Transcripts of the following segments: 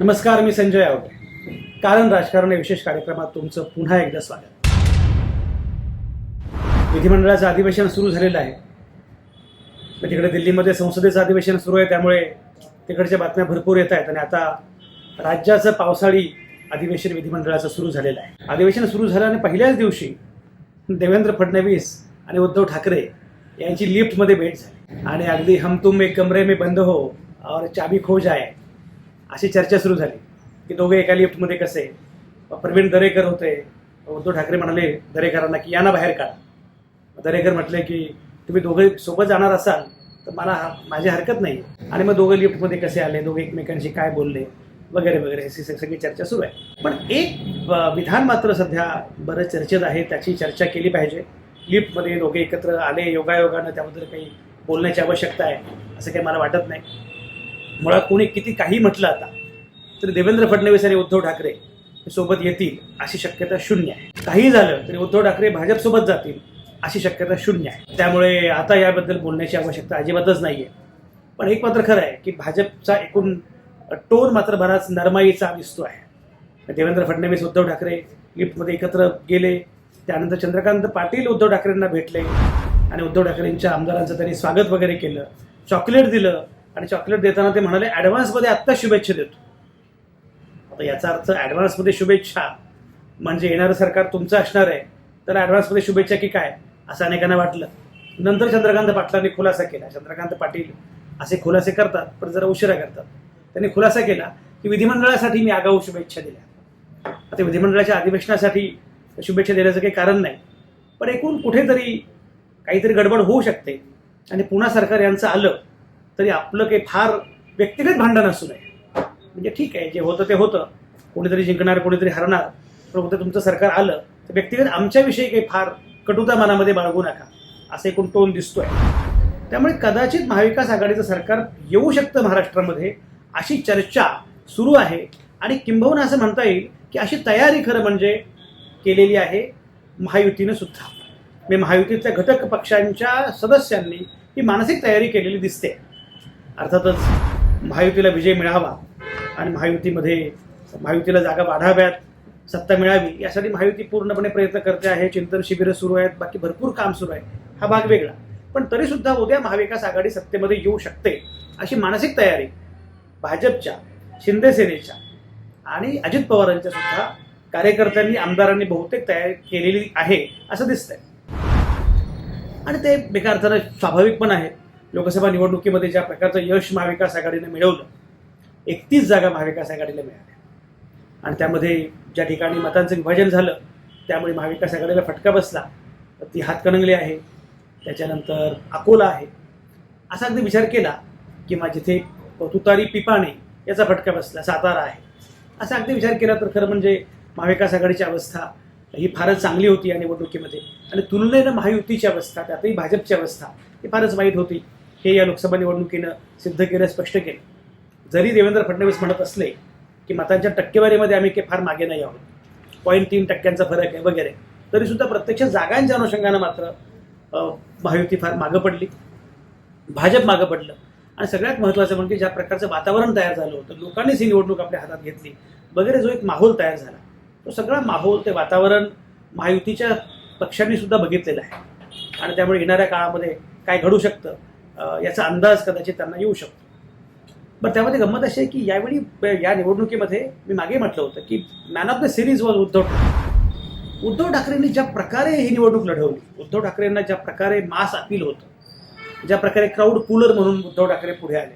नमस्कार मी संजय आवटे. कारण राजकारण या विशेष कार्यक्रमात तुमचं पुन्हा एकदा स्वागत. विधिमंडळाचं अधिवेशन सुरू झालेलं आहे. तिकडे दिल्लीमध्ये संसदेचं अधिवेशन सुरू आहे त्यामुळे तिकडच्या बातम्या भरपूर येत आहेत. आणि आता राज्याचं पावसाळी अधिवेशन विधिमंडळाचं सुरू झालेलं आहे. अधिवेशन सुरू झालं आणि पहिल्याच दिवशी देवेंद्र फडणवीस आणि उद्धव ठाकरे यांची लिफ्टमध्ये भेट झाली. आणि अगदी हम तुम एक कमरे में बंद हो और चाबी खो जाए अशी चर्चा सुरू झाली की दोघे एका लिफ्टमध्ये कसे प्रवीण दरेकर होते. उद्धव ठाकरे म्हणाले दरेकरांना की यांना बाहेर काढा. दरेकर म्हटले की तुम्ही दोघे सोबत जाणार असाल तर मला माझी हरकत नाही. आणि मग दोघे लिफ्टमध्ये कसे आले? दोघे एकमेकांशी काय बोलले? वगैरे वगैरे अशी सगळी चर्चा सुरू आहे. पण एक विधान मात्र सध्या बरं चर्चेत आहे त्याची चर्चा केली पाहिजे. लिफ्टमध्ये दोघे एकत्र आले योगायोगानं त्याबद्दल काही बोलण्याची आवश्यकता आहे असं काही मला वाटत नाही. मुळात कोणी किती काही म्हटलं आता तरी देवेंद्र फडणवीस आणि उद्धव ठाकरे सोबत येतील अशी शक्यता शून्य आहे. काही झालं तरी उद्धव ठाकरे भाजपसोबत जातील अशी शक्यता शून्य आहे. त्यामुळे आता याबद्दल बोलण्याची आवश्यकता अजिबातच नाही आहे पण एक मात्र खरं आहे की भाजपचा एकूण टोन मात्र बराच नरमाईचा दिसतो आहे. देवेंद्र फडणवीस उद्धव ठाकरे लिफ्टमध्ये एकत्र गेले त्यानंतर चंद्रकांत पाटील उद्धव ठाकरेंना भेटले आणि उद्धव ठाकरेंच्या आमदारांचं त्यांनी स्वागत वगैरे केलं चॉकलेट दिलं आणि चॉकलेट देताना ते म्हणाले ॲडव्हान्समध्ये आत्ता शुभेच्छा देतो. आता याचा अर्थ ॲडव्हान्समध्ये शुभेच्छा म्हणजे येणारं सरकार तुमचं असणार आहे तर ॲडव्हान्समध्ये शुभेच्छा की काय? असं अनेकांना वाटलं. नंतर चंद्रकांत पाटलांनी खुलासा केला. चंद्रकांत पाटील असे खुलासे करतात पण जरा उशिरा करतात. त्यांनी खुलासा केला की विधिमंडळासाठी मी आगाऊ शुभेच्छा दिल्या. आता विधिमंडळाच्या अधिवेशनासाठी शुभेच्छा देण्याचं काही कारण नाही. पण एकूण कुठेतरी काहीतरी गडबड होऊ शकते. आणि पुन्हा सरकार यांचं आलं तरी आपलं काही फार व्यक्तिगत भांडण असू नये. म्हणजे ठीक आहे जे होतं ते होतं. कोणीतरी जिंकणार कोणीतरी हरणार. पण तुमचं सरकार आलं तर व्यक्तिगत आमच्याविषयी काही फार कटुता मनामध्ये बाळगू नका. असं एकूण टोन दिसतोय. त्यामुळे कदाचित महाविकास आघाडीचं सरकार येऊ शकतं महाराष्ट्रामध्ये अशी चर्चा सुरू आहे. आणि किंबहुना असं म्हणता येईल की अशी तयारी खरं म्हणजे केलेली आहे महायुतीनं सुद्धा. म्हणजे महायुतीतल्या घटक पक्षांच्या सदस्यांनी ही मानसिक तयारी केलेली दिसते. अर्थातच महायुतीला विजय मिळावा आणि महायुतीमध्ये महायुतीला जागा वाढाव्यात सत्ता मिळावी यासाठी महायुती पूर्णपणे प्रयत्न करते आहे. चिंतन शिबिरं सुरू आहेत बाकी भरपूर काम सुरू आहे हा भाग वेगळा. पण तरीसुद्धा उद्या महाविकास आघाडी सत्तेमध्ये येऊ शकते अशी मानसिक तयारी भाजपच्या शिंदे सेनेच्या आणि अजित पवारांच्या सुद्धा कार्यकर्त्यांनी आमदारांनी बहुतेक तयारी केलेली आहे असं दिसतंय. आणि ते बेकार अर्थानं स्वाभाविक पण आहे. लोकसभा निवडणुकीमध्ये ज्या प्रकारचं यश महाविकास आघाडीनं मिळवलं एकतीस जागा महाविकास आघाडीला मिळाल्या. आणि त्यामध्ये ज्या ठिकाणी मतांचं विभाजन झालं त्यामुळे महाविकास आघाडीला फटका बसला तर ती हातकणंगले आहे. त्याच्यानंतर अकोला आहे. असा अगदी विचार केला किंवा जिथे तुतारी पिपाणे याचा फटका बसला सातारा आहे. असा अगदी विचार केला तर खरं म्हणजे महाविकास आघाडीची अवस्था ही फारच चांगली होती या निवडणुकीमध्ये. आणि तुलनेनं महायुतीची अवस्था त्यातही भाजपची अवस्था ही फारच वाईट होती. हे या लोकसभा निवडणुकीनं सिद्ध केलं स्पष्ट केलं. जरी देवेंद्र फडणवीस म्हणत असले की मतांच्या टक्केवारीमध्ये आम्ही काही फार मागे नाही आहोत. पॉईंट तीन टक्क्यांचा फरक आहे वगैरे. तरीसुद्धा प्रत्यक्ष जागांच्या अनुषंगानं मात्र महायुती फार मागं पडली. भाजप मागं पडलं. आणि सगळ्यात महत्त्वाचं म्हणजे ज्या प्रकारचं वातावरण तयार झालं होतं लोकांनीच ही निवडणूक आपल्या हातात घेतली. वगैरे जो एक माहोल तयार झाला तो सगळा माहोल ते वातावरण महायुतीच्या पक्षांनी सुद्धा बघितलेलं आहे. आणि त्यामुळे येणाऱ्या काळामध्ये काय घडू शकतं याचा अंदाज कदाचित त्यांना येऊ शकतो. बरं त्यामध्ये गंमत अशी आहे की यावेळी या निवडणुकीमध्ये मी मागे म्हटलं होतं की man of the series was Uddhav Thackeray. Uddhav ठाकरेंनी ज्या प्रकारे ही निवडणूक लढवली उद्धव ठाकरेंना ज्या प्रकारे मास अपील होतं ज्या प्रकारे क्राऊड पुलर म्हणून उद्धव ठाकरे पुढे आले.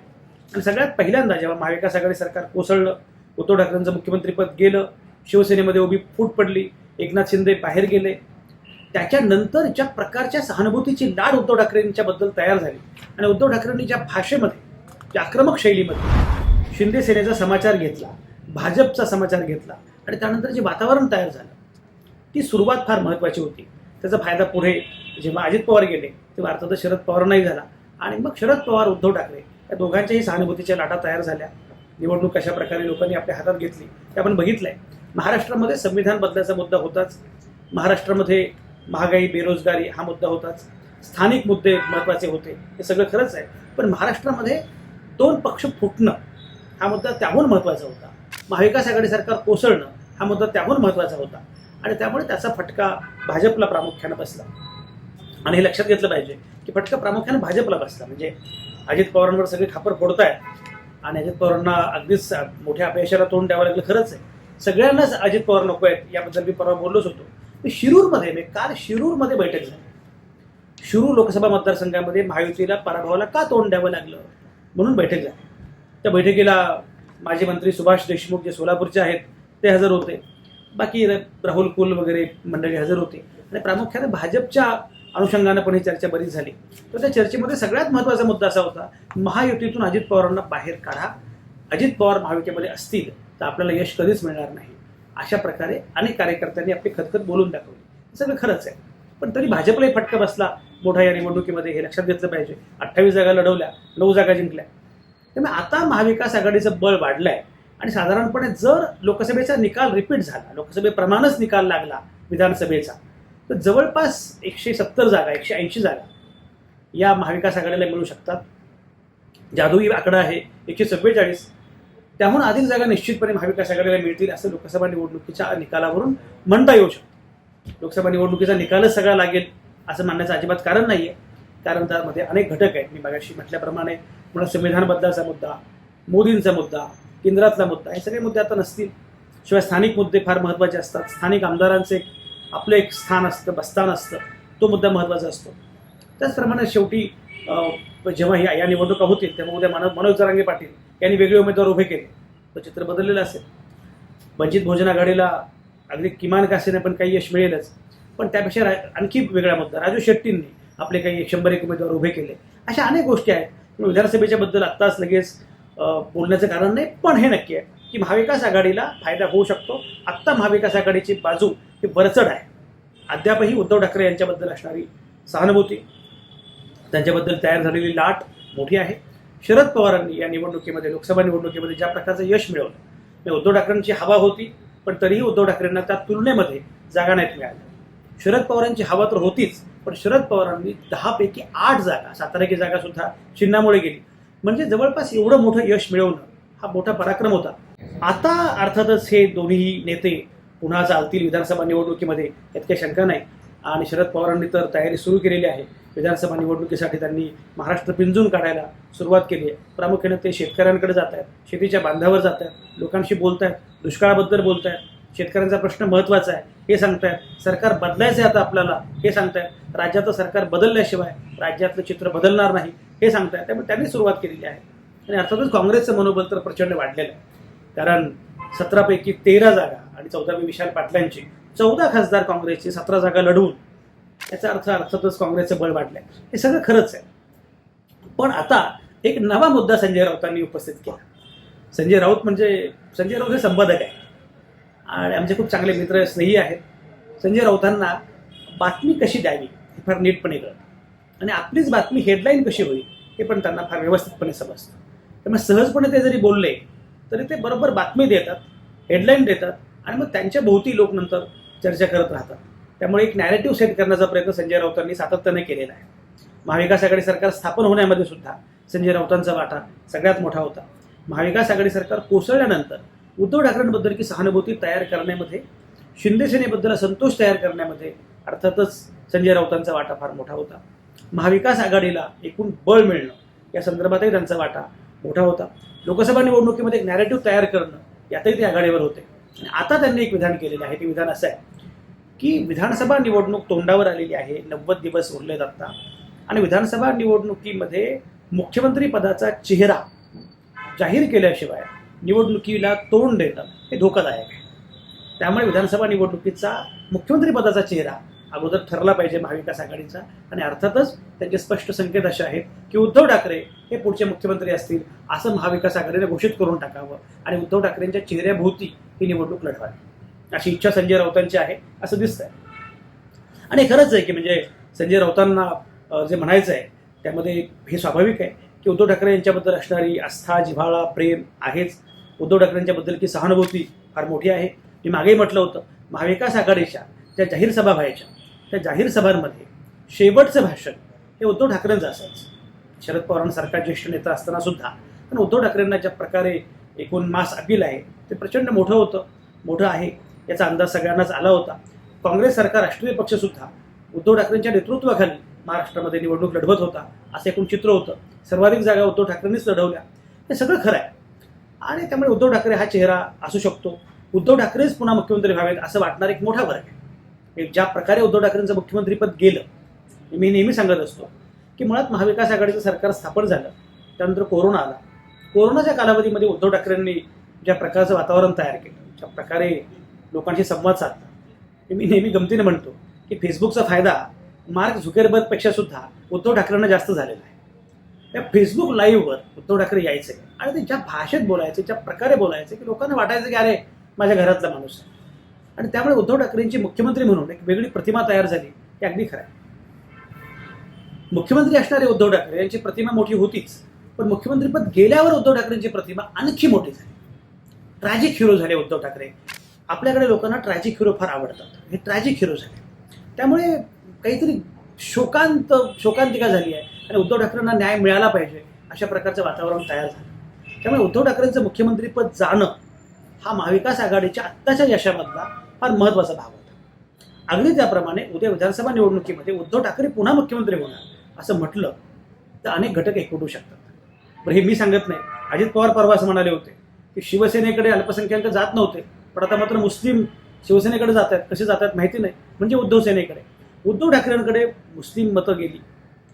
आणि सगळ्यात पहिल्यांदा जेव्हा महाविकास आघाडी सरकार कोसळलं उद्धव ठाकरेंचं मुख्यमंत्रीपद गेलं शिवसेनेमध्ये उभी फूट पडली एकनाथ शिंदे बाहेर गेले त्याच्यानंतर ज्या प्रकारच्या सहानुभूतीची लाड उद्धव ठाकरेंच्या बद्दल तयार झाली आणि उद्धव ठाकरेंनी ज्या भाषेमध्ये ज्या आक्रमक शैलीमध्ये शिंदे सेनेचा समाचार घेतला भाजपचा समाचार घेतला आणि त्यानंतर जे वातावरण तयार झालं ती सुरुवात फार महत्त्वाची होती. त्याचा फायदा पुढे जेव्हा अजित पवार गेले तेव्हा अर्थातच शरद पवारांनाही झाला. आणि मग शरद पवार उद्धव ठाकरे या दोघांच्याही सहानुभूतीच्या लाटा तयार झाल्या. निवडणूक कशा प्रकारे लोकांनी आपल्या हातात घेतली ते आपण बघितलंय. महाराष्ट्रामध्ये संविधान बदलाचा मुद्दा होताच. महाराष्ट्रामध्ये महागाई बेरोजगारी हा मुद्दा होताच. स्थानिक मुद्दे महत्त्वाचे होते हे सगळं खरंच आहे. पण महाराष्ट्रामध्ये दोन पक्ष फुटणं हा मुद्दा त्याहून महत्त्वाचा होता. महाविकास आघाडी सरकार कोसळणं हा मुद्दा त्याहून महत्त्वाचा होता. आणि त्यामुळे त्याचा फटका भाजपला प्रामुख्यानं बसला. आणि हे लक्षात घेतलं पाहिजे की फटका प्रामुख्याने भाजपला बसला. म्हणजे अजित पवारांवर सगळे खापर फोडतायत. आणि अजित पवारांना अगदीच मोठ्या अपयशाला तोंड द्यावं लागलं. खरंच आहे. सगळ्यांनाच अजित पवार नको आहेत. याबद्दल मी परवा बोललोच होतो. मी शिरूरमध्ये मी काल शिरूरमध्ये बैठक झाली. शिरूर लोकसभा मतदारसंघामध्ये महायुतीला पराभवाला का तोंड द्यावं लागलं म्हणून बैठक झाली. त्या बैठकीला माजी मंत्री सुभाष देशमुख जे सोलापूरचे आहेत ते हजर होते. बाकी राहुल कुल वगैरे मंडळी हजर होती. आणि प्रामुख्याने भाजपच्या अनुषंगानं पण ही चर्चा बरीच झाली. तर त्या चर्चेमध्ये सगळ्यात महत्त्वाचा मुद्दा असा होता महायुतीतून अजित पवारांना बाहेर काढा. अजित पवार महायुतीमध्ये असतील तर आपल्याला यश कधीच मिळणार नाही. अशा प्रकारे अनेक कार्यकर्त्यांनी आपली खतखत बोलून दाखवली. सगळं खरंच आहे. पण तरी भाजपलाही फटका बसला मोठा या निवडणुकीमध्ये हे लक्षात घेतलं पाहिजे. अठ्ठावीस जागा लढवल्या नऊ जागा जिंकल्या. त्यामुळे आता महाविकास आघाडीचं बळ वाढलं आहे आणि साधारणपणे जर लोकसभेचा निकाल रिपीट झाला लोकसभेप्रमाणेच निकाल लागला विधानसभेचा तर जवळपास एकशे सत्तर जागा एकशे ऐंशी जागा या महाविकास आघाडीला मिळू शकतात. जादुई आकडा आहे एकशे चव्वेचाळीस त्याहून अधिक जागा निश्चितपणे महाविकास आघाडीला मिळतील असं लोकसभा निवडणुकीच्या निकालावरून म्हणता येऊ शकतं. लोकसभा निवडणुकीचा निकालच सगळा लागेल असं म्हणण्याचं अजिबात कारण नाही आहे कारण त्यामध्ये अनेक घटक आहेत. मी मागाशी म्हटल्याप्रमाणे पुन्हा संविधान बदलाचा मुद्दा मोदींचा मुद्दा केंद्रातला मुद्दा हे सगळे मुद्दे आता नसतील. शिवाय स्थानिक मुद्दे फार महत्त्वाचे असतात. स्थानिक आमदारांचे एक आपलं एक स्थान असतं बस्तान असतं. तो मुद्दा महत्त्वाचा असतो. त्याचप्रमाणे शेवटी जेव्हा या या निवडणुका होतील तेव्हा उद्या मनोज मनोज जरांगे पाटील यांनी वेगळे उमेदवार उभे केले. तर चित्र बदललेलं असेल. वंचित भोजन आघाडीला अगदी किमान कासेने पण काही यश मिळेलच. पण त्यापेक्षा आणखी वेगळा मुद्दा राजू शेट्टींनी आपले काही शंभर एक उमेदवार उभे केले. अशा अनेक गोष्टी आहेत. विधानसभेच्या बद्दल आत्ताच लगेच बोलण्याचं कारण नाही पण हे नक्की आहे की महाविकास आघाडीला फायदा होऊ शकतो. आत्ता महाविकास आघाडीची बाजू ही वरचढ आहे. अद्यापही उद्धव ठाकरे यांच्याबद्दल असणारी सहानुभूती त्यांच्याबद्दल तयार झालेली लाट मोठी आहे. शरद पवारांनी या निवडणुकीमध्ये लोकसभा निवडणुकीमध्ये ज्या प्रकारचं यश मिळवलं म्हणजे उद्धव ठाकरेंची हवा होती पण तरीही उद्धव ठाकरेंना त्या तुलनेमध्ये जागा नाहीत मिळाल्या. शरद पवारांची हवा तर होतीच पण शरद पवारांनी दहापैकी आठ जागा साताऱ्याची जागा सुद्धा चिन्हामुळे गेली. म्हणजे जवळपास एवढं मोठं यश मिळवणं हा मोठा पराक्रम होता. आता अर्थातच हे दोन्ही नेते पुन्हा चालतील विधानसभा निवडणुकीमध्ये यात काही शंका नाही. आणि शरद पवारांनी तर तयारी सुरू केलेली आहे. विधानसभा निवडणुकीसाठी त्यांनी महाराष्ट्र पिंजून काढायला सुरुवात केली आहे. प्रामुख्याने ते शेतकऱ्यांकडे जात आहेत शेतीच्या बांधावर जात आहेत लोकांशी बोलत आहेत दुष्काळाबद्दल बोलत आहेत. शेतकऱ्यांचा प्रश्न महत्त्वाचा आहे हे सांगतायत सरकार बदलायचं आहे आता आपल्याला हे सांगतायत राज्याचं सरकार बदलल्याशिवाय राज्यातलं चित्र बदलणार नाही हे सांगतायत त्यामुळे त्यांनी सुरुवात केलेली आहे. आणि अर्थातच काँग्रेसचं मनोबल तर प्रचंड वाढलेलं आहे. कारण सतरापैकी तेरा जागा आणि चौदावी विशाल पाटलांची चौदा खासदार काँग्रेसची सतरा जागा लढवून याचा अर्थ अर्थातच काँग्रेसचं बळ वाढलंय. हे सगळं खरंच आहे. पण आता एक नवा मुद्दा संजय राऊतांनी उपस्थित केला. संजय राऊत म्हणजे संजय राऊत हे संपादक आहे. आणि आमचे खूप चांगले मित्र स्नेही आहेत. संजय राऊतांना बातमी कशी द्यावी हे फार नीटपणे कळतं. आणि आपलीच बातमी हेडलाईन कशी होईल हे पण त्यांना फार व्यवस्थितपणे समजतं. त्यामुळे सहजपणे ते जरी बोलले तरी ते बरोबर बातमी देतात हेडलाईन देतात आणि मग त्यांच्या भोवती लोक नंतर चर्चा करत राहतात. त्यामुळे एक नॅरेटिव्ह सेट करण्याचा प्रयत्न संजय राऊतांनी सातत्याने केलेला आहे. महाविकास आघाडी सरकार स्थापन होण्यामध्ये सुद्धा संजय राऊतांचा वाटा सगळ्यात मोठा होता. महाविकास आघाडी सरकार कोसळल्यानंतर उद्धव ठाकरेंबद्दलची सहानुभूती तयार करण्यामध्ये शिंदेसेनेबद्दल संतोष तयार करण्यामध्ये अर्थातच संजय राऊतांचा वाटा फार मोठा होता. महाविकास आघाडीला एकूण बळ मिळणं या संदर्भातही त्यांचा वाटा मोठा होता. लोकसभा निवडणुकीमध्ये एक नॅरेटिव्ह तयार करणं यातही ते आघाडीवर होते. आणि आता त्यांनी एक विधान केलेलं आहे ते विधान असं आहे. की विधानसभा निवडणूक तोंडावर आलेली आहे. नव्वद दिवस उरलेत आत्ता आणि विधानसभा निवडणुकीमध्ये मुख्यमंत्री पदाचा चेहरा जाहीर केल्याशिवाय निवडणुकीला तोंड देणं हे धोकादायक आहे. त्यामुळे विधानसभा निवडणुकीचा मुख्यमंत्री पदाचा चेहरा अगोदर ठरला पाहिजे महाविकास आघाडीचा. आणि अर्थातच त्यांचे स्पष्ट संकेत असे आहेत की उद्धव ठाकरे हे पुढचे मुख्यमंत्री असतील असं महाविकास आघाडीने घोषित करून टाकावं. आणि उद्धव ठाकरेंच्या चेहऱ्याभोवती ही निवडणूक लढवावी. अशी इच्छा संजय राऊतांची आहे असं दिसतंय. आणि खरंच आहे की म्हणजे संजय राऊतांना जे म्हणायचं आहे त्यामध्ये हे स्वाभाविक आहे की उद्धव ठाकरे यांच्याबद्दल असणारी आस्था जिव्हाळा प्रेम आहेच. उद्धव ठाकरेंच्याबद्दलची सहानुभूती फार मोठी आहे. मी मागेही म्हटलं होतं महाविकास आघाडीच्या ज्या जाहीर सभा व्हायच्या त्या जाहीर सभांमध्ये शेवटचं भाषण हे उद्धव ठाकरेंचं असायचं. शरद पवारांसारखा ज्येष्ठ नेता असताना सुद्धा पण उद्धव ठाकरेंना ज्या प्रकारे एकूण मास अपील आहे ते प्रचंड मोठं होतं मोठं आहे. याचा अंदाज सगळ्यांनाच आला होता. काँग्रेस सरकार राष्ट्रीय पक्षसुद्धा उद्धव ठाकरेंच्या नेतृत्वाखाली महाराष्ट्रामध्ये निवडणूक लढवत होता असं एकूण चित्र होतं. सर्वाधिक जागा उद्धव ठाकरेंनीच लढवल्या. हे सगळं खरं आहे. आणि त्यामुळे उद्धव ठाकरे हा चेहरा असू शकतो. उद्धव ठाकरेच पुन्हा मुख्यमंत्री व्हावेत असं वाटणार एक मोठा फरक आहे. ज्या प्रकारे उद्धव ठाकरेंचं मुख्यमंत्रीपद गेलं मी नेहमी सांगत असतो की मुळात महाविकास आघाडीचं सरकार स्थापन झालं त्यानंतर कोरोना आला. कोरोनाच्या कालावधीमध्ये उद्धव ठाकरेंनी ज्या प्रकारचं वातावरण तयार केलं ज्या प्रकारे लोकांशी संवाद साधला हे मी नेहमी गमतीने म्हणतो की फेसबुकचा फायदा मार्क झुकेरबर्गपेक्षा सुद्धा उद्धव ठाकरेंना जास्त झालेला आहे. त्या फेसबुक लाईव्हवर उद्धव ठाकरे यायचे आणि ते ज्या भाषेत बोलायचे ज्या प्रकारे बोलायचे की लोकांना वाटायचं की अरे माझ्या घरातला माणूस आहे. आणि त्यामुळे उद्धव ठाकरेंची मुख्यमंत्री म्हणून एक वेगळी प्रतिमा तयार झाली हे अगदी खरं आहे. मुख्यमंत्री असणारे उद्धव ठाकरे यांची प्रतिमा मोठी होतीच पण मुख्यमंत्रीपद गेल्यावर उद्धव ठाकरेंची प्रतिमा आणखी मोठी झाली. ट्रॅजिक हिरो झाले उद्धव ठाकरे. आपल्याकडे लोकांना ट्रॅजिक हिरो फार आवडतात. हे ट्रॅजिक हिरो झाले. त्यामुळे काहीतरी शोकांत शोकांतिका झाली आहे. आणि उद्धव ठाकरेंना न्याय मिळाला पाहिजे अशा प्रकारचं वातावरण तयार झालं. त्यामुळे उद्धव ठाकरेंचं मुख्यमंत्रीपद जाणं हा महाविकास आघाडीच्या आत्ताच्या यशामधला फार महत्त्वाचा भाग होता. अगदी त्याप्रमाणे उद्या विधानसभा निवडणुकीमध्ये उद्धव ठाकरे पुन्हा मुख्यमंत्री होणार असं म्हटलं तर अनेक घटक एकवटू शकतात. बरं हे मी सांगत नाही. अजित पवार परवास म्हणाले होते की शिवसेनेकडे अल्पसंख्याक जात नव्हते. पण आता मात्र मुस्लिम शिवसेनेकडे जात आहेत कसे जात आहेत माहिती नाही. म्हणजे उद्धव सेनेकडे. उद्धव ठाकरेंकडे मुस्लिम मतं गेली.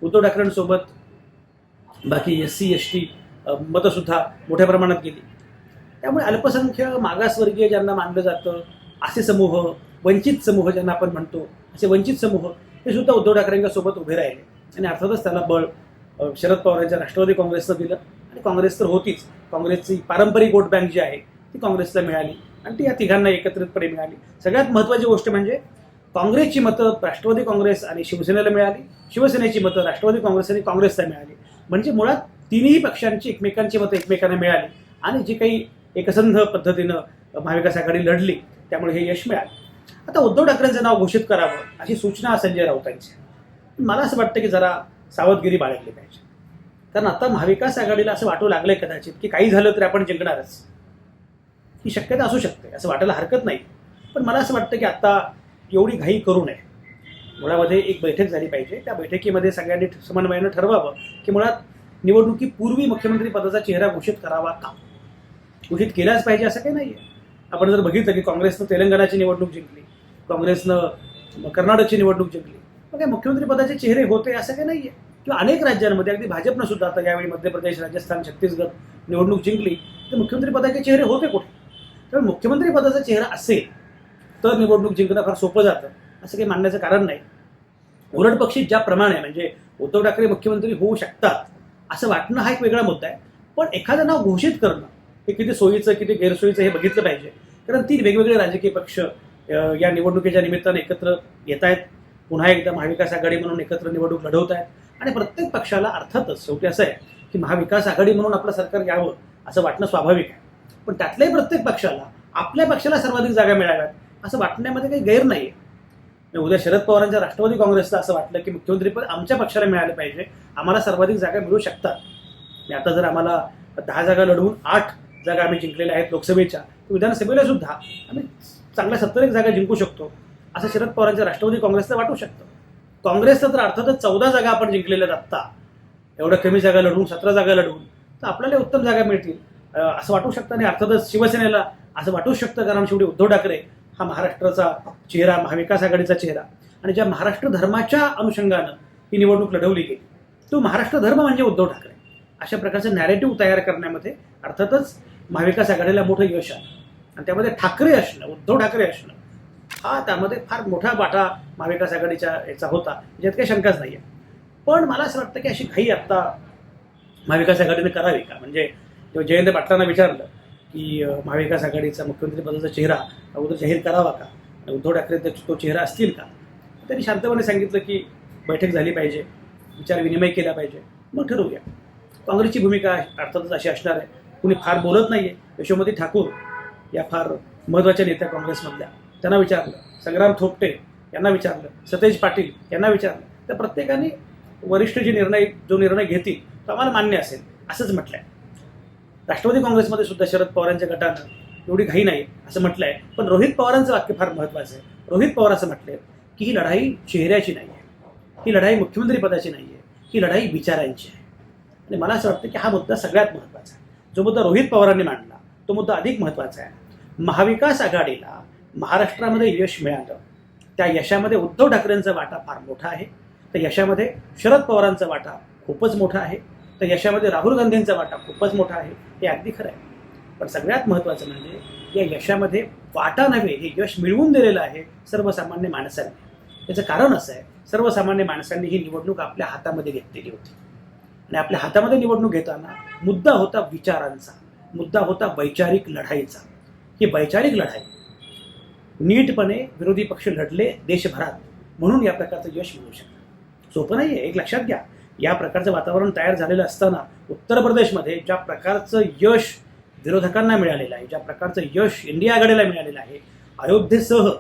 उद्धव ठाकरेंसोबत बाकी एस सी एस टी मतंसुद्धा मोठ्या प्रमाणात गेली. त्यामुळे अल्पसंख्य मागासवर्गीय ज्यांना मानलं जातं असे समूह वंचित समूह ज्यांना आपण म्हणतो असे वंचित समूह हे सुद्धा उद्धव ठाकरेंच्या सोबत उभे राहिले. आणि अर्थातच त्याला बळ शरद पवार यांच्या राष्ट्रवादी काँग्रेसनं दिलं. आणि काँग्रेस तर होतीच. काँग्रेसची पारंपरिक वोट बँक जी आहे ती काँग्रेसला मिळाली. आणि ती या तिघांना एकत्रितपणे मिळाली. सगळ्यात महत्त्वाची गोष्ट म्हणजे काँग्रेसची मतं राष्ट्रवादी काँग्रेस आणि शिवसेनेला मिळाली. शिवसेनेची मतं राष्ट्रवादी काँग्रेस आणि काँग्रेसला मिळाली. म्हणजे मुळात तिन्ही पक्षांची एकमेकांची मतं एकमेकांना मिळाली. आणि जी काही एकसंध पद्धतीनं महाविकास आघाडी लढली त्यामुळे हे यश मिळालं. आता उद्धव ठाकरेंचं नाव घोषित करावं अशी सूचना संजय राऊतांची. मला असं वाटतं की जरा सावधगिरी बाळगली पाहिजे. कारण आता महाविकास आघाडीला असं वाटू लागलंय कदाचित की काही झालं तरी आपण जिंकणारच. ही शक्यता असू शकते असं वाटायला हरकत नाही. पण मला असं वाटतं की आता एवढी घाई करू नये. मुळामध्ये एक बैठक झाली पाहिजे. त्या बैठकीमध्ये सगळ्यांनी समन्वयानं ठरवावं की मुळात निवडणुकीपूर्वी मुख्यमंत्री पदाचा चेहरा घोषित करावा का? घोषित केलाच पाहिजे असं काही नाही आहे आपण जर बघितलं की काँग्रेसनं तेलंगणाची निवडणूक जिंकली काँग्रेसनं कर्नाटकची निवडणूक जिंकली मग काय मुख्यमंत्री पदाचे चेहरे होते असं काही नाही आहे किंवा अनेक राज्यांमध्ये अगदी भाजपनं सुद्धा आता यावेळी मध्य प्रदेश राजस्थान छत्तीसगड निवडणूक जिंकली तर मुख्यमंत्री पदाचे चेहरे होते कुठे? तर मुख्यमंत्री पदाचा चेहरा असेल तर निवडणूक जिंकणं फार सोपं जातं असं काही मानण्याचं कारण नाही. उलट पक्षी ज्याप्रमाणे म्हणजे उद्धव ठाकरे मुख्यमंत्री होऊ शकतात असं वाटणं हा एक वेगळा मुद्दा आहे. पण एखादं नाव घोषित करणं हे किती सोयीचं किती गैरसोयीचं हे बघितलं पाहिजे. कारण तीन वेगवेगळे राजकीय पक्ष या निवडणुकीच्या निमित्तानं एकत्र येत आहेत. पुन्हा एकदा महाविकास आघाडी म्हणून एकत्र निवडणूक लढवत आहेत. आणि प्रत्येक पक्षाला अर्थातच शेवटी असं आहे की महाविकास आघाडी म्हणून आपलं सरकार यावं असं वाटणं स्वाभाविक आहे. पण त्यातल्याही प्रत्येक पक्षाला आपल्या पक्षाला सर्वाधिक जागा मिळाव्यात असं वाटण्यामध्ये काही गैर नाही आहे उद्या शरद पवारांच्या राष्ट्रवादी काँग्रेसला असं वाटलं की मुख्यमंत्रीपद आमच्या पक्षाला मिळालं पाहिजे आम्हाला सर्वाधिक जागा मिळू शकतात. आणि आता जर आम्हाला दहा जागा लढवून आठ जागा आम्ही जिंकलेल्या आहेत लोकसभेच्या विधानसभेला सुद्धा आम्ही चांगल्या सत्तर एक जागा जिंकू शकतो असं शरद पवारांच्या राष्ट्रवादी काँग्रेसला वाटू शकतं. काँग्रेसला तर अर्थातच चौदा जागा आपण जिंकलेल्या आत्ता. एवढ्या कमी जागा लढवून सतरा जागा लढवून तर आपल्याला उत्तम जागा मिळतील. असं वाटू शकतं आणि अर्थातच शिवसेनेला असं वाटूच शकतं कारण शेवटी उद्धव ठाकरे हा महाराष्ट्राचा चेहरा महाविकास आघाडीचा चेहरा. आणि ज्या महाराष्ट्र धर्माच्या अनुषंगानं ही निवडणूक लढवली गेली तो महाराष्ट्र धर्म म्हणजे उद्धव ठाकरे. अशा प्रकारचं नॅरेटिव्ह तयार करण्यामध्ये अर्थातच महाविकास आघाडीला मोठं यश आहे आणि त्यामध्ये ठाकरे असणं उद्धव ठाकरे असणं हा त्यामध्ये फार मोठा वाटा महाविकास आघाडीच्या याचा होता. यात काही शंकाच नाही आहे पण मला असं वाटतं की अशी घाई आत्ता महाविकास आघाडीने करावी का? म्हणजे तेव्हा जयंत पाटलांना विचारलं की महाविकास आघाडीचा मुख्यमंत्री पदाचा चेहरा अगोदर जाहीर करावा का? उद्धव ठाकरे तो चेहरा असतील का? त्यांनी शांतपणे सांगितलं की बैठक झाली पाहिजे विचार विनिमय केला पाहिजे. मग ठरवूया. काँग्रेसची भूमिका अर्थातच अशी असणार आहे. कुणी फार बोलत नाही आहे यशोमती ठाकूर या फार महत्त्वाच्या नेत्या काँग्रेसमधल्या. त्यांना विचारलं. संग्राम थोपटे यांना विचारलं. सतेज पाटील यांना विचारलं. तर प्रत्येकाने वरिष्ठ जे निर्णय जो निर्णय घेतील तो आम्हाला मान्य असेल. असंच म्हटलं आहे राष्ट्रवादी काँग्रेसमध्ये सुद्धा शरद पवारांच्या गटानं एवढी घाई नाही असं म्हटलंय. पण रोहित पवारांचं वाक्य फार महत्वाचं आहे. रोहित पवार असं म्हटले की ही लढाई चेहऱ्याची नाही आहे. ही लढाई मुख्यमंत्री पदाची नाही आहे. ही लढाई विचारांची आहे. आणि मला असं वाटतं की हा मुद्दा सगळ्यात महत्त्वाचा आहे. जो मुद्दा रोहित पवारांनी मांडला तो मुद्दा अधिक महत्त्वाचा आहे. महाविकास आघाडीला महाराष्ट्रामध्ये यश मिळालं. त्या यशामध्ये उद्धव ठाकरेंचा वाटा फार मोठा आहे. त्या यशामध्ये शरद पवारांचा वाटा खूपच मोठा आहे. तर यशामध्ये राहुल गांधींचा वाटा खूपच मोठा आहे हे अगदी खरं आहे. पण सगळ्यात महत्त्वाचं म्हणजे या यशामध्ये वाटा नव्हे हे यश मिळवून दिलेलं आहे सर्वसामान्य माणसांनी. याचं कारण असं आहे सर्वसामान्य माणसांनी ही निवडणूक आपल्या हातामध्ये घेतलेली होती. आणि आपल्या हातामध्ये निवडणूक घेताना मुद्दा होता विचारांचा मुद्दा होता वैचारिक लढाईचा. ही वैचारिक लढाई नीटपणे विरोधी पक्ष लढले देशभरात म्हणून या प्रकारचं यश मिळू शकतं. सोपं नाही आहे एक लक्षात घ्या. या प्रकारचं वातावरण तयार झालेलं असताना उत्तर प्रदेशमध्ये ज्या प्रकारचं यश विरोधकांना मिळालेलं आहे ज्या प्रकारचं यश इंडिया आघाडीला मिळालेलं आहे अयोध्येसह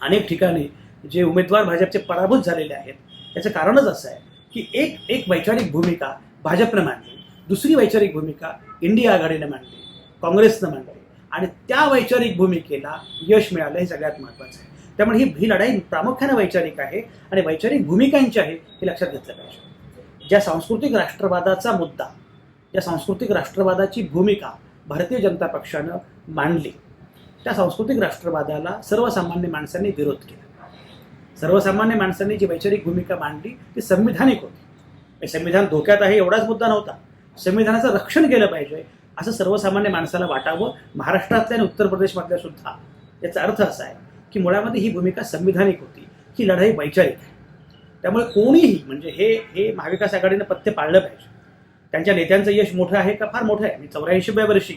अनेक ठिकाणी जे उमेदवार भाजपचे पराभूत झालेले आहेत याचं कारणच असं आहे की एक एक वैचारिक भूमिका भाजपनं मांडली दुसरी वैचारिक भूमिका इंडिया आघाडीनं मांडली काँग्रेसनं मांडली आणि त्या वैचारिक भूमिकेला यश मिळालं हे सगळ्यात महत्त्वाचं आहे. त्यामुळे ही ही लढाई प्रामुख्याने वैचारिक आहे आणि वैचारिक भूमिकांची आहे हे लक्षात घेतलं पाहिजे. ज्या सांस्कृतिक राष्ट्रवादाचा मुद्दा ज्या सांस्कृतिक राष्ट्रवादाची भूमिका भारतीय जनता पक्षानं मांडली त्या सांस्कृतिक राष्ट्रवादाला सर्वसामान्य माणसांनी विरोध केला. सर्वसामान्य माणसांनी जी वैचारिक भूमिका मांडली ती संविधानिक होती. संविधान धोक्यात आहे एवढाच मुद्दा नव्हता. संविधानाचं रक्षण केलं पाहिजे असं सर्वसामान्य माणसाला वाटावं. महाराष्ट्रातल्या आणि उत्तर प्रदेशमधल्या सुद्धा याचा अर्थ असा आहे. की मुळामध्ये ही भूमिका संविधानिक होती ही लढाई वैचारिक आहे. त्यामुळे कोणीही म्हणजे हे हे महाविकास आघाडीनं पथ्य पाळलं पाहिजे. त्यांच्या नेत्यांचं यश मोठं आहे का? फार मोठं आहे. मी चौऱ्याऐंशीव्या वर्षी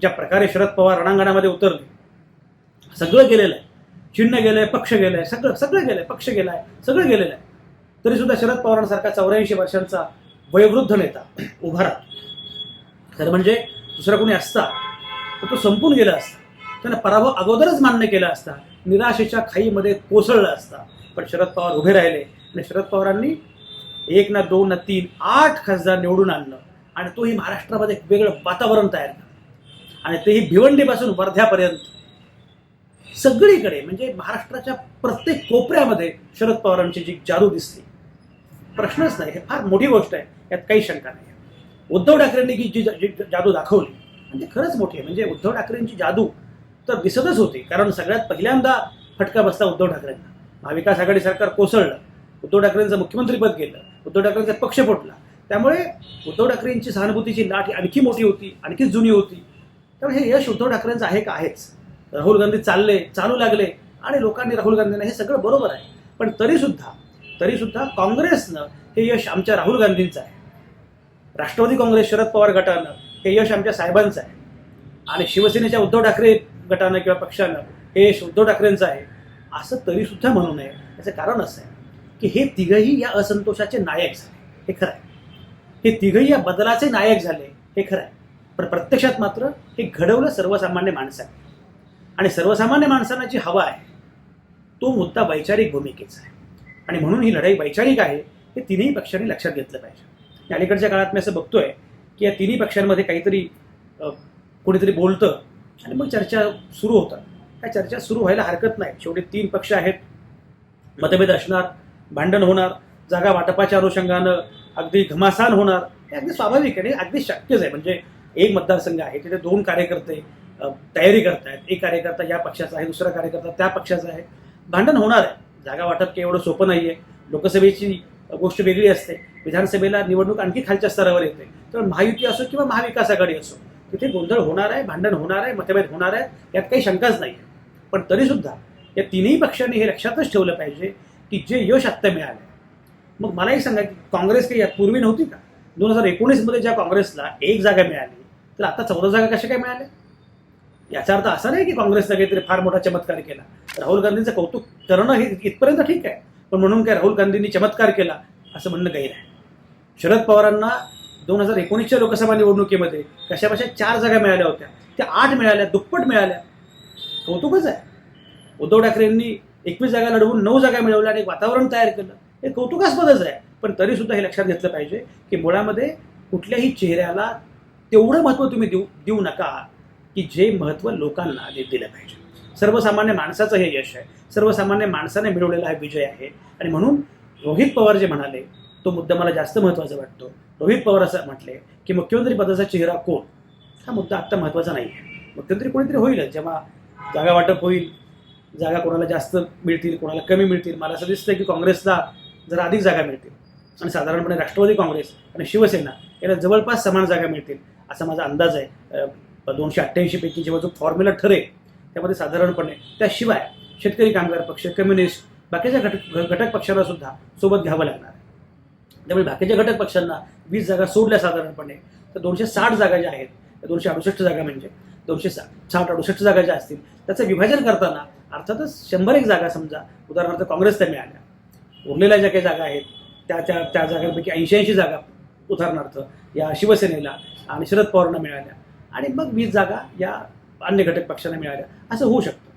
ज्या प्रकारे शरद पवार रणांगणामध्ये उतरले सगळं गेलेलं आहे. चिन्ह गेलंय पक्ष गेलाय सगळं सगळं गेलंय पक्ष गेलाय सगळं गेलेलं आहे. तरी सुद्धा शरद पवारांसारखा चौऱ्याऐंशी वर्षांचा वयोवृद्ध नेता उभा राहतो. खरं म्हणजे दुसरा कोणी असता तर तो संपून गेला असता. त्यानं पराभव अगोदरच मान्य केला असता. निराशेच्या खाईमध्ये कोसळला असता. पण शरद पवार उभे राहिले आणि शरद पवारांनी एक ना दोन ना तीन आठ खासदार निवडून आणलं. आणि तोही महाराष्ट्रामध्ये एक वेगळं वातावरण तयार केलं. आणि तेही भिवंडीपासून वर्ध्यापर्यंत. सगळीकडे म्हणजे महाराष्ट्राच्या प्रत्येक कोपऱ्यामध्ये शरद पवारांची जी जादू दिसली प्रश्नच नाही. हे फार मोठी गोष्ट आहे. यात काही शंका नाही. उद्धव ठाकरेंनी जी जी जादू दाखवली म्हणजे खरंच मोठी आहे. म्हणजे उद्धव ठाकरेंची जादू तर दिसतच होती. कारण सगळ्यात पहिल्यांदा फटका बसला उद्धव ठाकरेंना. महाविकास आघाडी सरकार कोसळलं उद्धव ठाकरेंचं मुख्यमंत्रीपद गेलं उद्धव ठाकरेंचा पक्ष फुटला. त्यामुळे उद्धव ठाकरेंची सहानुभूतीची लाट ही आणखी मोठी होती आणखी जुनी होती. त्यामुळे हे यश उद्धव ठाकरेंचं आहे का? आहेच. राहुल गांधी चालले चालू लागले आणि लोकांनी राहुल गांधींना हे सगळं बरोबर आहे. पण तरीसुद्धा तरीसुद्धा काँग्रेसनं हे यश आमच्या राहुल गांधींचं आहे. राष्ट्रवादी काँग्रेस शरद पवार गटानं हे यश आमच्या साहेबांचं आहे. आणि शिवसेनेच्या उद्धव ठाकरे गटानं किंवा पक्षानं हे उद्धव ठाकरेंचं आहे असं तरीसुद्धा म्हणू नये. याचं कारण असं आहे की हे तिघही या असंतोषाचे नायक झाले. हे खरं आहे. हे तिघही या बदलाचे नायक झाले. हे खरं आहे. पण प्रत्यक्षात मात्र हे घडवलं सर्वसामान्य माणसाने. आणि सर्वसामान्य माणसांना जी हवा आहे तो मुद्दा वैचारिक भूमिकेचा आहे. आणि म्हणून ही लढाई वैचारिक आहे हे तिन्ही पक्षांनी लक्षात घेतलं पाहिजे. अलीकडच्या काळात मी असं बघतोय की या तिन्ही पक्षांमध्ये काहीतरी कुणीतरी कोणीतरी बोलतं आणि मग चर्चा सुरू होतात. त्या चर्चा सुरू व्हायला हरकत नाही. शेवटी तीन पक्ष आहेत. मतभेद असणार भांडण होणार जागा वाटपाच्या अनुषंगानं अगदी घमासान होणार. हे अगदी स्वाभाविक आहे आणि अगदी शक्यच आहे. म्हणजे एक मतदारसंघ आहे तिथे दोन कार्यकर्ते तयारी करतायत. एक कार्यकर्ता या पक्षाचा आहे दुसरा कार्यकर्ता त्या पक्षाचा आहे. भांडण होणार आहे. जागा वाटप काही एवढं सोपं नाही आहे लोकसभेची गोष्ट वेगळी असते. विधानसभेला निवडणूक आणखी खालच्या स्तरावर येते. तर महायुती असो किंवा महाविकास आघाडी असो तिथे गोंधळ होणार आहे भांडण होणार आहे मतभेद होणार आहे यात काही शंकाच नाही. आहे पण तरीसुद्धा या तिन्ही पक्षांनी हे लक्षातच ठेवलं पाहिजे की जे यश आत्ता मिळालं मग मलाही सांगा की काँग्रेस काही यात पूर्वी नव्हती का? दोन हजार एकोणीसमध्ये ज्या काँग्रेसला एक जागा मिळाली तर आता चौदा जागा कशा काय मिळाल्या? याचा अर्थ असा नाही की काँग्रेसला काहीतरी फार मोठा चमत्कार केला. राहुल गांधींचं कौतुक करणं हे इथपर्यंत ठीक आहे. पण म्हणून काय राहुल गांधींनी चमत्कार केला असं म्हणणं गैर आहे. शरद पवारांना दोन हजार एकोणीसच्या लोकसभा निवडणुकीमध्ये कशापाशा चार जागा मिळाल्या होत्या. त्या आठ मिळाल्या दुप्पट मिळाल्या. कौतुकच आहे. उद्धव ठाकरेंनी एकवीस जागा लढवून नऊ जागा मिळवल्या आणि एक वातावरण तयार केलं. हे कौतुकास्पदच आहे. पण तरीसुद्धा हे लक्षात घेतलं पाहिजे की मुळामध्ये कुठल्याही चेहऱ्याला तेवढं महत्त्व तुम्ही देऊ देऊ नका की जे महत्त्व लोकांना दे- दिलं पाहिजे. सर्वसामान्य माणसाचं हे यश आहे. सर्वसामान्य माणसाने मिळवलेला हा विजय आहे. आणि म्हणून रोहित पवार जे म्हणाले तो मुद्दा मला जास्त महत्त्वाचा वाटतो. रोहित पवार असं म्हटले की मुख्यमंत्री पदाचा चेहरा कोण? हा मुद्दा आत्ता महत्त्वाचा नाही आहे मुख्यमंत्री कोणीतरी होईलच जेव्हा जागा वाटप होईल जागा कोणाला जास्त मिळतील कोणाला कमी मिळतील. मला असं दिसतं की काँग्रेसला जरा अधिक जागा मिळतील. आणि साधारणपणे राष्ट्रवादी काँग्रेस आणि शिवसेना याला जवळपास समान जागा मिळतील असा माझा अंदाज आहे. दोनशे अठ्ठ्याऐंशीपैकी जेव्हा जो फॉर्म्युला ठरेल त्यामध्ये साधारणपणे त्याशिवाय शेतकरी कामगार पक्ष कम्युनिस्ट बाकीच्या घटक घटक पक्षाला सुद्धा सोबत घ्यावं लागणार. त्यामुळे बाकीच्या घटक पक्षांना वीस जागा सोडल्या साधारणपणे तर दोनशे साठ जागा ज्या आहेत त्या दोनशे अडुसष्ट जागा म्हणजे दोनशे साठ साठ अडुसष्ट जागा ज्या असतील त्याचं विभाजन करताना अर्थातच शंभर एक जागा समजा उदाहरणार्थ काँग्रेसला मिळाल्या. उरलेल्या ज्या काही जागा आहेत त्या त्या त्या जागांपैकी ऐंशी ऐंशी जागा उदाहरणार्थ या शिवसेनेला आणि शरद पवारांना मिळाल्या. आणि मग वीस जागा या अन्य घटक पक्षांना मिळाल्या. असं होऊ शकतं.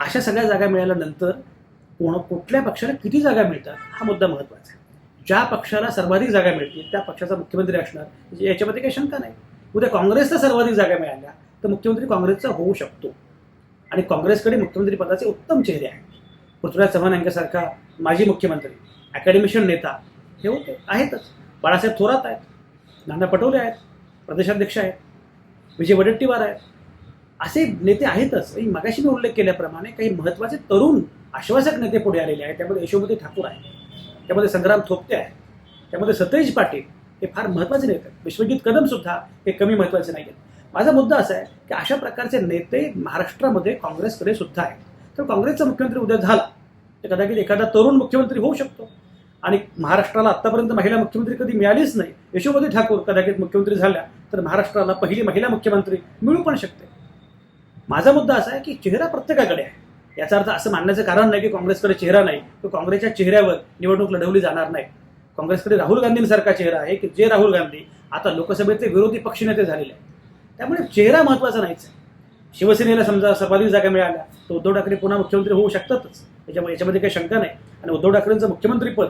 अशा सगळ्या जागा मिळाल्यानंतर कोण कुठल्या पक्षाला किती जागा मिळतात हा मुद्दा महत्त्वाचा आहे. ज्या पक्षाला सर्वाधिक जागा मिळतील त्या पक्षाचा मुख्यमंत्री असणार. म्हणजे याच्यामध्ये काही शंका नाही. उद्या काँग्रेसला सर्वाधिक जागा मिळाल्या तर मुख्यमंत्री काँग्रेसचा होऊ शकतो. आणि काँग्रेसकडे मुख्यमंत्री पदाचे उत्तम चेहरे आहेत. पृथ्वीराज चव्हाण यांच्यासारखा माजी मुख्यमंत्री अकॅडमिशियन नेता हे होते आहेतच. बाळासाहेब थोरात आहेत नाना पटोले आहेत प्रदेशाध्यक्ष आहेत विजय वडेट्टीवार आहेत. असे नेते आहेतच. आणि मगाशी मी उल्लेख केल्याप्रमाणे काही महत्त्वाचे तरुण आश्वासक नेते पुढे आलेले आहेत त्यामध्ये यशोमती ठाकूर आहेत. त्यामध्ये संग्राम थोपते आहे. त्यामध्ये सतेज पाटील हे फार महत्त्वाचे नेते आहेत. विश्वजित कदम सुद्धा हे कमी महत्त्वाचे नाही आहेत. माझा मुद्दा असा आहे की अशा प्रकारचे नेते महाराष्ट्रामध्ये काँग्रेसकडे सुद्धा आहेत. तर काँग्रेसचा मुख्यमंत्री उद्या झाला तर कदाचित एखादा तरुण मुख्यमंत्री होऊ शकतो. आणि महाराष्ट्राला आतापर्यंत महिला मुख्यमंत्री कधी मिळालीच नाही यशोमती ठाकूर कदाचित मुख्यमंत्री झाल्या तर महाराष्ट्राला पहिली महिला मुख्यमंत्री मिळू पण शकते. माझा मुद्दा असा आहे की चेहरा प्रत्येकाकडे आहे. याचा अर्थ असं मानण्याचं कारण नाही की काँग्रेसकडे चेहरा नाही. तर काँग्रेसच्या चेहऱ्यावर निवडणूक लढवली जाणार नाही. काँग्रेसकडे राहुल गांधींसारखा चेहरा आहे की जे राहुल गांधी आता लोकसभेचे विरोधी पक्षनेते झालेले आहेत. त्यामुळे चेहरा महत्त्वाचा नाहीच आहे. शिवसेनेला समजा सर्वाधिक जागा मिळाल्या तर उद्धव ठाकरे पुन्हा मुख्यमंत्री होऊ शकतातच. त्याच्यामुळे याच्यामध्ये काही शंका नाही. आणि उद्धव ठाकरेंचं मुख्यमंत्रीपद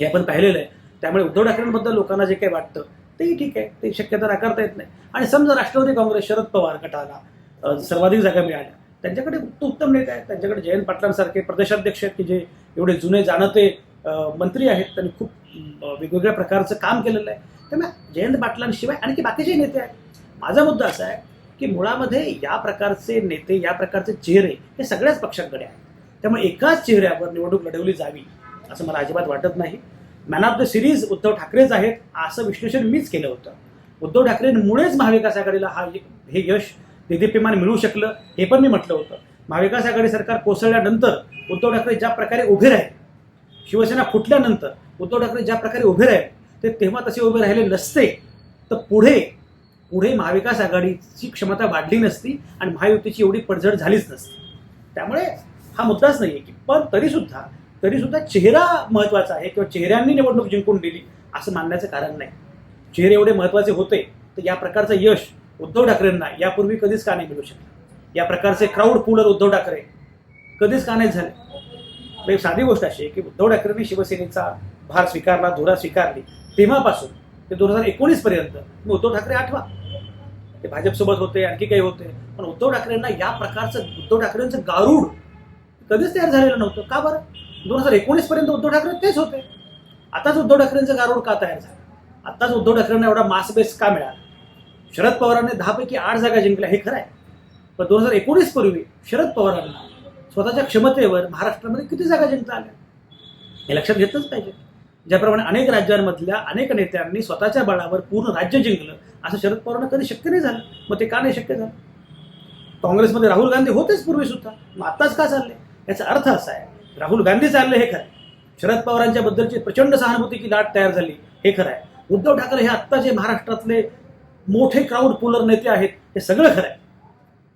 हे आपण पाहिलेलं आहे. त्यामुळे उद्धव ठाकरेंबद्दल लोकांना जे काही वाटतं तेही ठीक आहे. ते शक्यता नाकारता येत नाही. आणि समजा राष्ट्रवादी काँग्रेस शरद पवार गटाला सर्वाधिक जागा मिळाल्या. त्यांच्याकडे उत्तम नेते आहेत. त्यांच्याकडे जयंत पाटलांसारखे प्रदेशाध्यक्ष आहेत की जे एवढे जुने जाणते मंत्री आहेत. त्यांनी खूप वेगवेगळ्या प्रकारचं काम केलेलं आहे. त्यामुळे जयंत पाटलांशिवाय आणखी बाकीचे नेते आहेत. माझा मुद्दा असा आहे की मुळामध्ये या प्रकारचे नेते या प्रकारचे चेहरे हे सगळ्याच पक्षांकडे आहेत. त्यामुळे एकाच चेहऱ्यावर निवडणूक लढवली जावी असं मला अजिबात वाटत नाही. Man of the series Uddhav ठाकरेच आहेत असं विश्लेषण मीच केलं होतं. उद्धव ठाकरेंमुळेच महाविकास आघाडीला हा हे यश देदीप्यमान मिळू शकलं हे पण मी म्हटलं होतं. महाविकास आघाडी सरकार कोसळल्यानंतर उद्धव ठाकरे ज्या प्रकारे उभे राहिले शिवसेना फुटल्यानंतर उद्धव ठाकरे ज्या प्रकारे उभे राहिले ते तेव्हा तसे उभे राहिले नसते. तर पुढे पुढे महाविकास आघाडीची क्षमता वाढली नसती आणि महायुतीची एवढी पडझड झालीच नसती. त्यामुळे हा मुद्दाच नाही आहे की पण तरीसुद्धा तरीसुद्धा चेहरा महत्त्वाचा आहे किंवा चेहऱ्यांनी निवडणूक जिंकून दिली असं मानण्याचं कारण नाही. चेहरे एवढे महत्त्वाचे होते तर या प्रकारचं यश उद्धव ठाकरेंना यापूर्वी कधीच का नाही मिळू शकलं? या प्रकारचे क्राऊड पुलर उद्धव ठाकरे कधीच का नाही झाले? एक साधी गोष्ट अशी की उद्धव ठाकरेंनी शिवसेनेचा भार स्वीकारला धुरा स्वीकारली तेव्हापासून ते दोन हजार एकोणीस पर्यंत उद्धव ठाकरे आठवा. ते भाजपसोबत होते आणखी काही होते पण उद्धव ठाकरेंना या प्रकारचं उद्धव ठाकरेंचं गारूड कधीच तयार झालेलं नव्हतं. का बरं? दोन हजार एकोणीस पर्यंत उद्धव ठाकरे तेच होते. आताच उद्धव ठाकरेंचं गारूड का तयार झालं? आताच उद्धव ठाकरेंना एवढा मास बेस का मिळाला? शरद पवारांनी दहापैकी आठ जागा जिंकल्या हे खरं आहे पण दोन हजार एकोणीस पूर्वी शरद पवारांना स्वतःच्या क्षमतेवर महाराष्ट्रामध्ये किती जागा जिंकता आल्या? हे लक्षात घेतलंच पाहिजे. ज्याप्रमाणे अनेक राज्यांमधल्या अनेक नेत्यांनी स्वतःच्या बळावर पूर्ण राज्य जिंकलं असं शरद पवारांना कधी शक्य नाही झालं. मग ते का नाही शक्य झालं? काँग्रेसमध्ये राहुल गांधी होतेच पूर्वी सुद्धा. मग आत्ताच का चालले? याचा अर्थ असा आहे राहुल गांधी चालले हे खरं शरद पवारांच्या बद्दलची प्रचंड सहानुभूतीची लाट तयार झाली हे खरं आहे उद्धव ठाकरे हे आत्ताचे महाराष्ट्रातले मोठे क्राऊड पुलर नेते आहेत हे सगळं खरं आहे.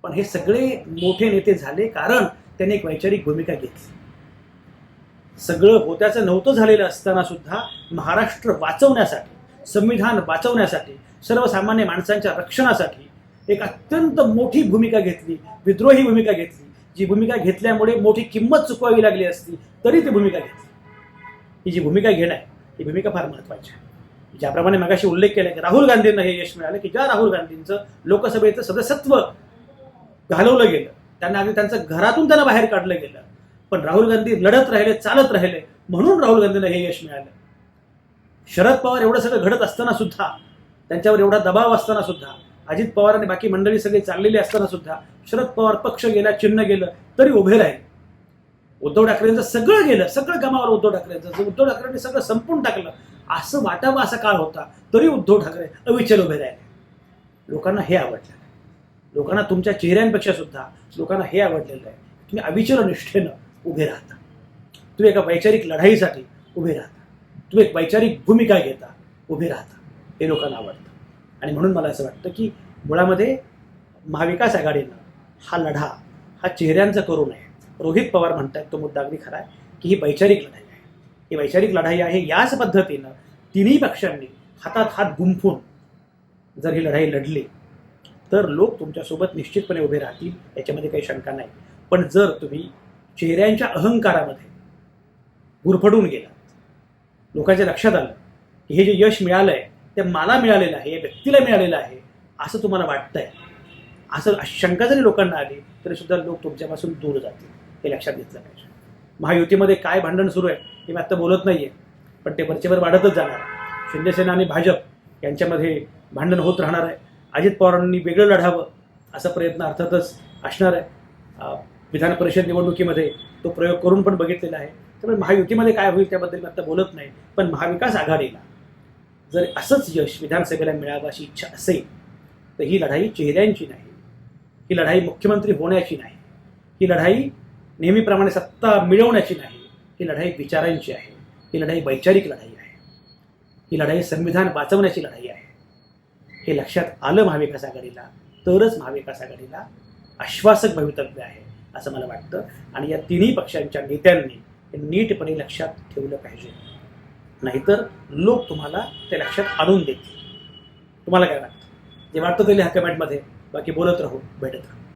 पण हे सगळे मोठे नेते झाले कारण त्यांनी एक वैचारिक भूमिका घेतली. सगळं होत्याचं नव्हतं झालेलं असताना सुद्धा महाराष्ट्र वाचवण्यासाठी संविधान वाचवण्यासाठी सर्वसामान्य माणसांच्या रक्षणासाठी एक अत्यंत मोठी भूमिका घेतली विद्रोही भूमिका घेतली. जी भूमिका घेतल्यामुळे मोठी किंमत चुकवावी लागली असती तरी ती भूमिका घेतली. ही जी भूमिका घेणं आहे ही भूमिका फार महत्वाची आहे. ज्याप्रमाणे मगाशी उल्लेख केला की राहुल गांधींना हे यश मिळालं की ज्या राहुल गांधींचं लोकसभेचं सदस्यत्व घालवलं गेलं त्यांना अगदी त्यांचं घरातून त्यांना बाहेर काढलं गेलं पण राहुल गांधी लढत राहिले चालत राहिले म्हणून राहुल गांधींना हे यश मिळालं. शरद पवार एवढं सगळं घडत असताना सुद्धा त्यांच्यावर एवढा दबाव असताना सुद्धा अजित पवार आणि बाकी मंडळी सगळी चाललेली असताना सुद्धा शरद पवार पक्ष गेला चिन्ह गेलं तरी उभे राहिले. उद्धव ठाकरेंचं सगळं गेलं सगळं गमावलं उद्धव ठाकरेंचं उद्धव ठाकरेंनी सगळं संपून टाकलं. असं वाटावं असा काळ होता तरी उद्धव ठाकरे अविचल उभे राहिले. लोकांना हे आवडलं लोकांना तुमच्या चेहऱ्यांपेक्षा सुद्धा लोकांना हे आवडलेलं आहे तुम्ही अविचल निष्ठेनं उभे राहता. तुम्ही एका वैचारिक लढाईसाठी उभे राहता. तुम्ही एक वैचारिक भूमिका घेता उभे राहता. हे लोकांना आवडतं. आणि म्हणून मला असं वाटतं की मुळामध्ये महाविकास आघाडीनं हा लढा हा चेहऱ्यांचा करू नये. रोहित पवार म्हणतात तो मुद्दा अगदी खरा आहे की ही वैचारिक लढाई. ही वैचारिक लढाई आहे याच पद्धतीनं तिन्ही पक्षांनी हातात हात गुंफून जर ही लढाई लढली तर लोक तुमच्यासोबत निश्चितपणे उभे राहतील याच्यामध्ये काही शंका नाही. पण जर तुम्ही चेहऱ्यांच्या अहंकारामध्ये गुरफडून गेलात लोकांच्या लक्षात आलं की हे जे यश मिळालं आहे ते मला मिळालेलं आहे या व्यक्तीला मिळालेलं आहे असं तुम्हाला वाटतंय. असं शंका जरी लोकांना आली तरी सुद्धा लोक तुमच्यापासून दूर जातील हे लक्षात घेतलं पाहिजे. महायुतीमध्ये काय भांडण सुरू आहे? हे मी आत्ता बोलत नाही आहे पण ते वरचेवर वाढतच जाणार. शिंदेसेना आणि भाजप यांच्यामध्ये भांडण होत राहणार आहे. अजित पवारांनी वेगळं लढावं असा प्रयत्न अर्थातच असणार आहे. विधान परिषद निवडणुकीमध्ये तो प्रयोग करून पण बघितलेला आहे. त्यामुळे महायुतीमध्ये काय होईल त्याबद्दल मी आता बोलत नाही पण महाविकास आघाडीला जर असंच यश विधानसभेला मिळावं अशी इच्छा असेल तर ही लढाई चेहऱ्यांची नाही. ही लढाई मुख्यमंत्री होण्याची नाही. ही लढाई नेहमीप्रमाणे सत्ता मिळवण्याची नाही. ही लढाई विचारांची आहे. ही लढाई वैचारिक लढाई आहे. ही लढाई संविधान वाचवण्याची लढाई आहे. हे लक्षात आलं महाविकास आघाडीला तरच महाविकास आघाडीला आश्वासक भवितव्य आहे असं मला वाटतं. आणि या तिन्ही पक्षांच्या नेत्यांनी हे नीटपणे लक्षात ठेवलं पाहिजे. नाहीतर लोक तुम्हाला ते लक्षात आणून देतील. तुम्हाला काय वाटतं? जे वाटतं ते लिहा कमेंटमध्ये. बाकी बोलत राहू. भेटत राहू.